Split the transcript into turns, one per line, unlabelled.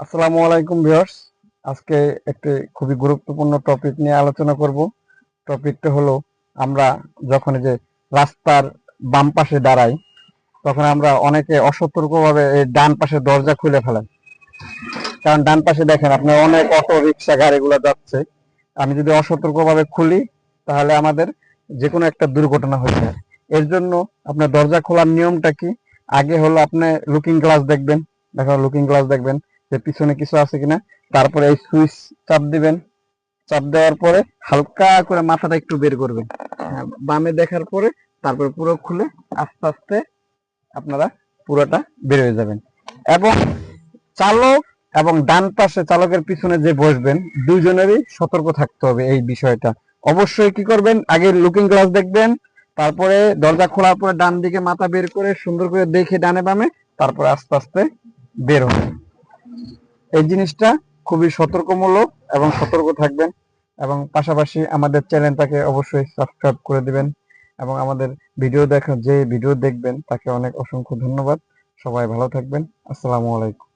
আসসালামু আলাইকুম ভিউয়ার্স। আজকে একটি খুবই গুরুত্বপূর্ণ টপিক নিয়ে আলোচনা করব। টপিকটা হলো আমরা যখন যে রাস্তার বাম পাশে দাঁড়াই, তখন আমরা অনেকে অসতর্কভাবে এই ডান পাশে দরজা খুলে ফেলেন। কারণ ডান পাশে দেখেন আপনার অনেক অটো রিক্সা গাড়িগুলো যাচ্ছে। আমি যদি অসতর্কভাবে খুলি, তাহলে আমাদের যে কোনো একটা দুর্ঘটনা হয়ে যায়। এর জন্য আপনার দরজা খোলার নিয়মটা কি? আগে হলো আপনি লুকিং গ্লাস দেখবেন। দেখো লুকিং গ্লাস দেখবেন। যে পিছনে কিছু আছে কিনা তারপরে এই সুইচ চাপ দিবেন। চাপ দেওয়ার পরে হালকা করে মাথাটা একটু বের করবেন। হ্যাঁ, বামে দেখার পরে তারপরে পুরো খুলে আস্তে আস্তে আপনারা পুরোটা বের হয়ে যাবেন। এবং চালক এবং ডান পাশে চালকের পিছনে যে বসবেন দুইজনেরই সতর্ক থাকতে হবে এই বিষয়টা। অবশ্যই কি করবেন? আগে লুকিং গ্লাস দেখবেন তারপরে দরজা খোলার পরে ডান দিকে মাথা বের করে সুন্দর করে দেখে ডানে বামে তারপরে আস্তে আস্তে বের হবে এই জিনিসটা খুবই সতর্কমূলক এবং সতর্ক থাকবেন এবং পাশাপাশি আমাদের চ্যানেলটাকে অবশ্যই সাবস্ক্রাইব করে দিবেন এবং আমাদের ভিডিও দেখা যে ভিডিও দেখবেন তাকে অনেক অসংখ্য ধন্যবাদ। সবাই ভালো থাকবেন। আসসালামু আলাইকুম।